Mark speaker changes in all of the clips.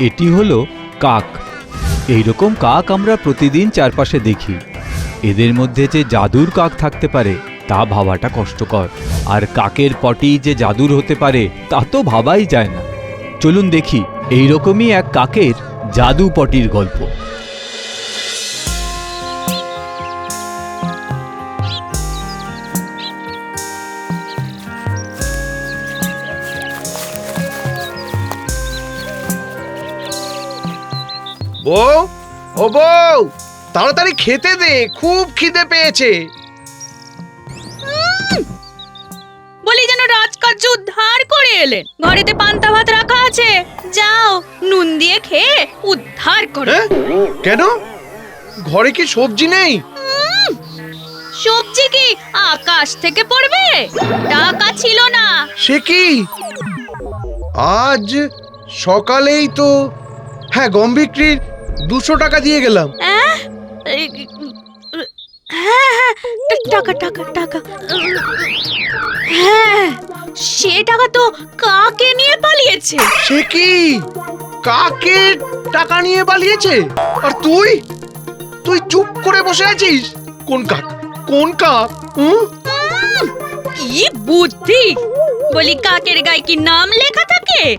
Speaker 1: এটি হলো কাক। এইরকম কাক আমরা প্রতিদিন চারপাশে দেখি। এদের মধ্যে যে জাদুর কাক থাকতে পারে, তা ভাবাটা কষ্টকর। আর কাকের পটি যে জাদুর হতে পারে, তা তো ভাবাই যায় না। চলুন দেখি, এইরকমই এক কাকের জাদু পটির গল্প।
Speaker 2: বউ? ও বউ তাড়াতাড়ি খেতে দে খুব খিদে পেয়েছে।
Speaker 3: বলি যেন রাজকার্য উদ্ধার করে এলেন ঘরেতে পান্তা ভাত রাখা আছে। যাও নুন দিয়ে খেয়ে উদ্ধার করো।
Speaker 2: হ্যাঁ? কেন? ঘরে কি সবজি নেই?
Speaker 3: সবজি কি আকাশ থেকে পড়বে? টাকা ছিল না।
Speaker 2: সে কি? আজ সকালেই তো হ্যাঁ গম বিক্রির দুশো টাকা দিয়ে গেলাম।
Speaker 3: হ্যাঁ হ্যাঁ টাকা টাকা টাকা। হ্যাঁ সে টাকা তো কাকে নিয়ে পালিয়েছে?
Speaker 2: সে কি? কাকে টাকা নিয়ে পালিয়েছে? আর তুই? তুই চুপ করে বসে আছিস? কোন কাক? কোন কাক? হুম?
Speaker 3: কি বুদ্ধি! বলি কাকের গায়ে কি নাম লেখা থাকে?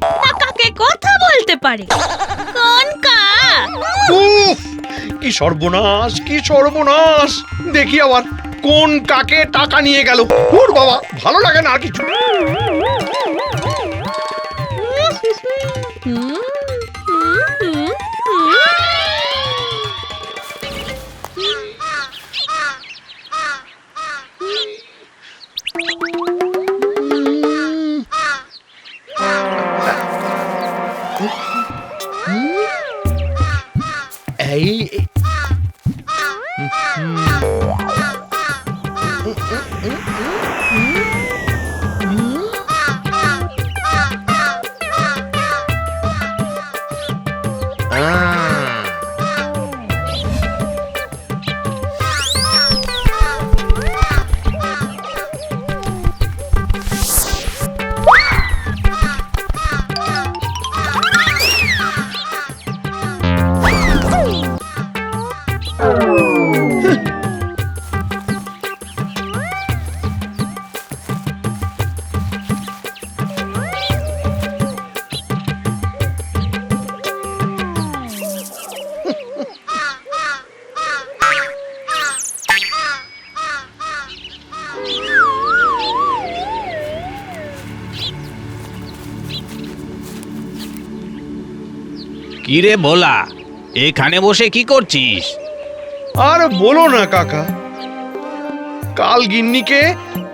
Speaker 3: কথা বলতে পারে। কোন কা?
Speaker 2: উফ, কি সর্বনাশ কি সর্বনাশ। দেখি আবার কোন কাকে টাকা নিয়ে গেল। ওর বাবা, ভালো লাগে না আর কিছু।
Speaker 4: কি রে ভোলা এখানে বসে কি করছিস?
Speaker 2: আর বলো না কাকা। কাল গিন্নিকে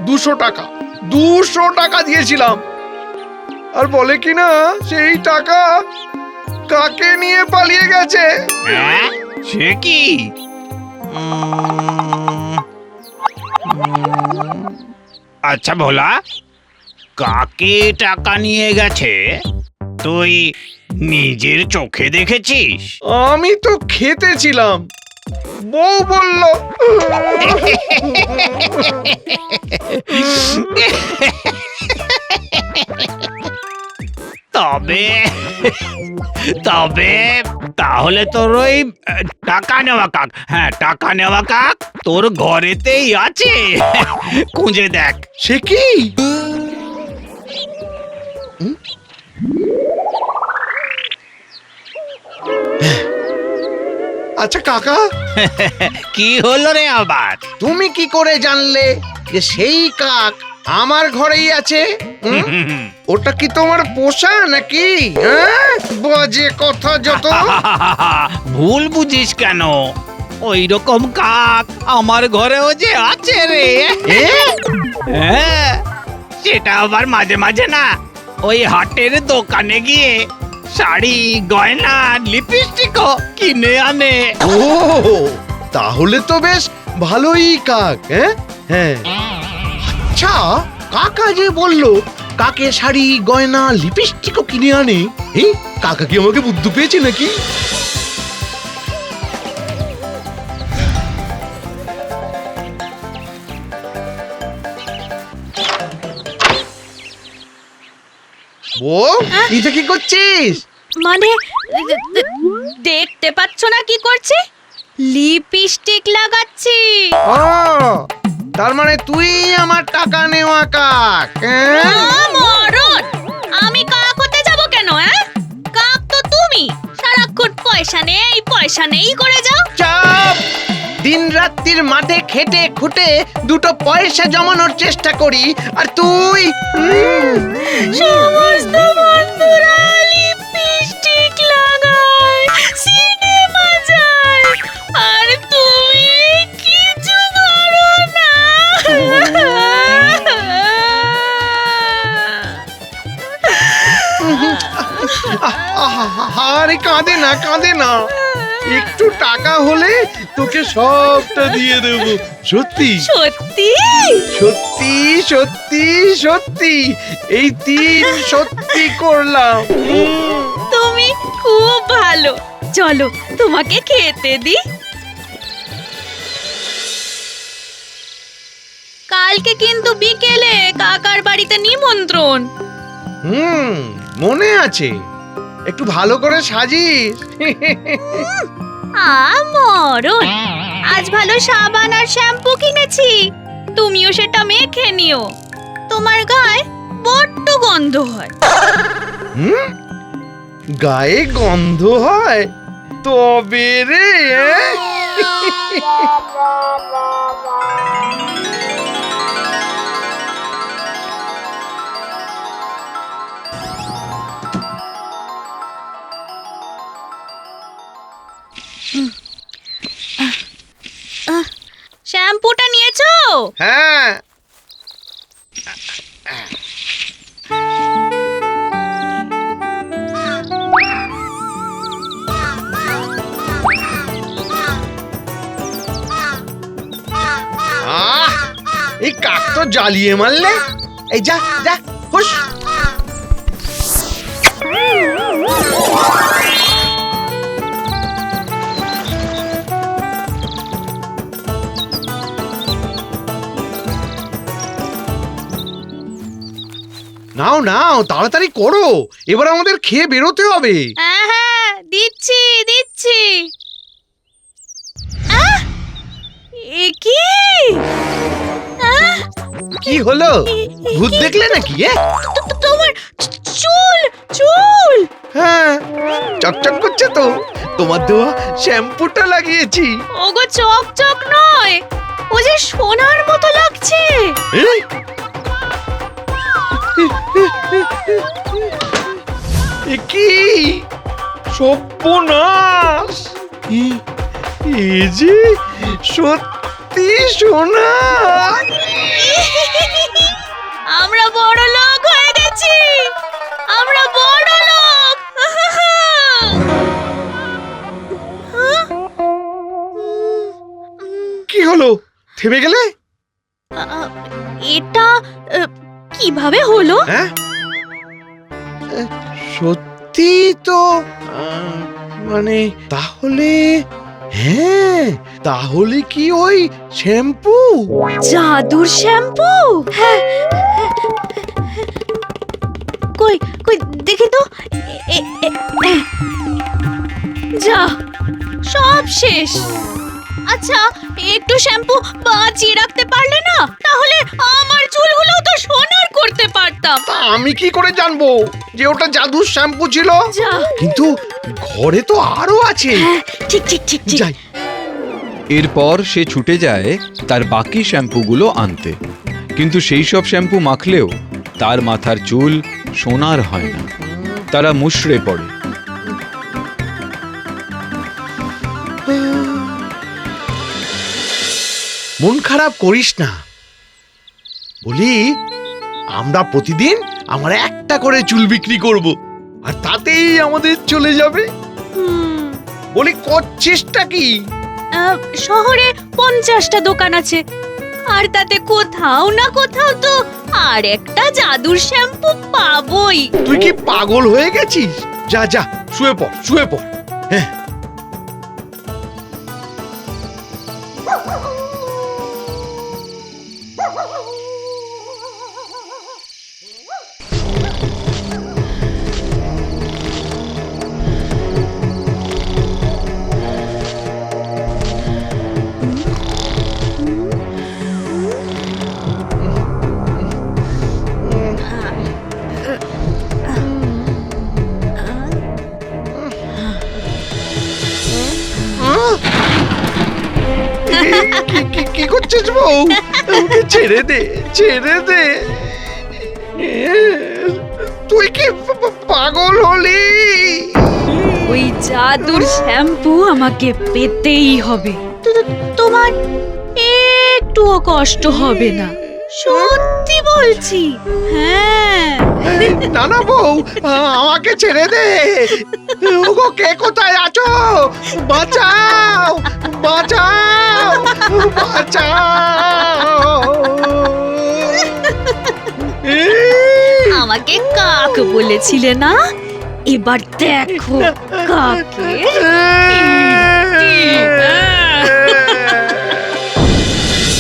Speaker 2: দুশো টাকা দুশো টাকা দিয়েছিলাম। আর বলে কি না সেই টাকা কাকে নিয়ে পালিয়ে গেছে?
Speaker 4: হ্যাঁ সে কি? আচ্ছা ভোলা কাকে টাকা নিয়ে গেছে? তুই নিজের চোখে দেখেছিস?
Speaker 2: আমি তো খেতে ছিলাম বউ বলল
Speaker 4: তবে তবে তাহলে তোর ওই টাকা নেওয়া কাক। হ্যাঁ টাকা নেওয়া কাক তোর ঘরেতেই আছে। খুঁজে দেখ।
Speaker 2: সে কি? আচ্ছা কাকা।
Speaker 4: কি হলো রে আবার
Speaker 2: তুমি কি করে জানলে যে সেই কাক আমার ঘরেই আছে? হুম? ওটা কি তোমার পোষা নাকি? হ্যাঁ? বাজে কথা যত।
Speaker 4: ভুল বুঝিস কেন? ওই রকম কাক আমার ঘরেও যে আছে রে।
Speaker 2: এ?
Speaker 4: হ্যাঁ সেটা আবার মাঝে মাঝে না ওই হাটের দোকানে গিয়ে শাড়ি, গয়না লিপস্টিকও কিনে আনে।
Speaker 2: ও, তাহলে তো বেশ ভালোই কাক হ্যাঁ? হ্যাঁ। আচ্ছা কাকা যে বলল, কাকে শাড়ি, গয়না লিপস্টিকও কিনে আনে, এই, কাকা কি আমাকে বুদ্ধি পেয়েছে নাকি? বউ এটা কি করছিস?
Speaker 3: মানে দেখতে পাচ্ছ না কি করছি? লিপস্টিক লাগাচ্ছি।
Speaker 2: ও তার মানে তুই আমার টাকা নেওয়া কাক হ্যাঁ?
Speaker 3: মরণ! আমি কাক হতে যাব কেন হ্যাঁ? কাক তো তুমি। সারাক্ষণ পয়সা নেই পয়সা নেই করে যাও।
Speaker 2: দিন রাত্রির মাঠে খেটে খুটে দুটো পয়সা জমানোর চেষ্টা করি। আর তুই?
Speaker 3: সমস্ত বন্ধুরা লিপস্টিক লাগায় সিনেমা যায় আর তুমি কিছু করো না।
Speaker 2: আরে কাঁদে না কাঁদে না। একটু টাকা হলে তোকে সবটা দিয়ে দেব। সত্যি?
Speaker 3: সত্যি?
Speaker 2: সত্যি সত্যি সত্যি। এই তিন সত্যি করলাম।
Speaker 3: তুমি খুব ভালো। চলো তোমাকে খেতে দি। কালকে কিন্তু বিকেলে কাকার বাড়িতে নিমন্ত্রণ।
Speaker 2: হুম মনে আছে। একটু ভালো করে সাজিস।
Speaker 3: আ মরণ। আজ ভালো সাবান আর শ্যাম্পু কিনেছি। তুমিও সেটা মেখে নিও। তোমার গায়ে বড্ড গন্ধ হয়।
Speaker 2: হুম? গায়ে গন্ধ হয়? তবে রে
Speaker 3: শ্যাম্পুটা নিয়েছো?
Speaker 2: হ্যাঁ। এই কাক তো জ্বালিয়ে মারলে। এই যা যা হুস নাও নাও তাড়াতাড়ি করো। এবার আমাদের খেয়ে বেরোতে হবে।
Speaker 3: হ্যাঁ হ্যাঁ দিচ্ছি দিচ্ছি। আহ! এ কি? আহ!
Speaker 2: কি হলো? ভূত দেখলে নাকি এ?
Speaker 3: তো- তো- তোমার চু- চুল চুল।
Speaker 2: হ্যাঁ চকচক করছে তো। তোমার দেওয়া শ্যাম্পুটা লাগিয়েছি।
Speaker 3: ওগো চক চক নয় ও যে সোনার মতো লাগছে।
Speaker 2: এই! এ কি? সর্বনাশ! এ- যে সত্যি সোনা
Speaker 3: আমরা বড় লোক হয়ে গেছি! আমরা বড় লোক?
Speaker 2: কি হলো? থেমে গেলে?
Speaker 3: এটা কীভাবে হলো?
Speaker 2: হ্যাঁ? সত্যি তো মানে তাহলে হ্যাঁ তাহলে কি ওই শ্যাম্পু?
Speaker 3: জাদুর শ্যাম্পু? হ্যাঁ কই কই, দেখি তো। যা, সব শেষ। আচ্ছা একটু শ্যাম্পু বাঁচিয়ে রাখতে পারলে না? তাহলে আমার চুলগুলো তো সোনার করতে পারতাম।
Speaker 2: তা আমি কি করে জানব যে ওটা জাদুর শ্যাম্পু ছিল?
Speaker 3: যা।
Speaker 2: কিন্তু ঘরে তো আরও আছে।
Speaker 3: হ্যাঁ ঠিক ঠিক ঠিক ঠিক।
Speaker 2: যাই।
Speaker 1: এরপর সে ছুটে যায় তার বাকি শ্যাম্পুগুলো আনতে। কিন্তু সেই সব শ্যাম্পু মাখলেও তার মাথার চুল সোনার হয় না। তারা মুষড়ে পড়ে।
Speaker 2: মন খারাপ করিস না। বলি আমরা প্রতিদিন আমরা একটা করে চুল বিক্রি করব আর তাতেই আমাদের চলে যাবে। বলি করছিসটা কি?
Speaker 3: শহরে পঞ্চাশটা দোকান আছে। আর তাতে কোথাও না কোথাও তো আর একটা জাদুর শ্যাম্পু পাবই।
Speaker 2: তুই কি পাগল হয়ে গেছিস? যা যা শুয়ে পড় শুয়ে পড়। হ্যাঁ কি- করছিস বউ ছেড়ে দে ছেড়ে দে তুই কি পাগল হলি
Speaker 3: ওই জাদুর শ্যাম্পু আমাকে পেতেই হবে। তোমার একটুও কষ্ট হবে না। সত্যি বলছি। হ্যাঁ।
Speaker 2: না না বউ আমাকে ছেড়ে দে। ওগো কে কোথায় আছো? বাঁচাও বাঁচাও বাঁচাও।
Speaker 3: আমাকে কাক বলেছিলে না? এবার দেখো কাকে।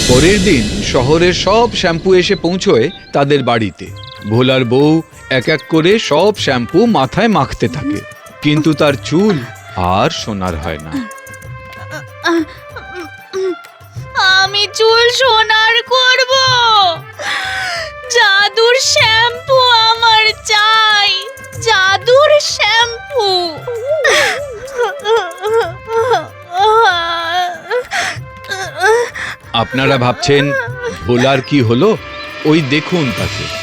Speaker 1: পরের দিন শহরের সব শ্যাম্পু এসে পৌঁছয় তাদের বাড়িতে। ভোলার বউ এক এক করে সব শ্যাম্পু মাথায় মাখতে থাকে। কিন্তু তার চুল আর সোনার হয় না।
Speaker 3: আমি চুল সোনার করব। জাদুর শ্যাম্পু আমার চাই। জাদুর শ্যাম্পু।
Speaker 1: আপনারা ভাবছেন ভোলার কি হলো? ওই দেখুন তাকে।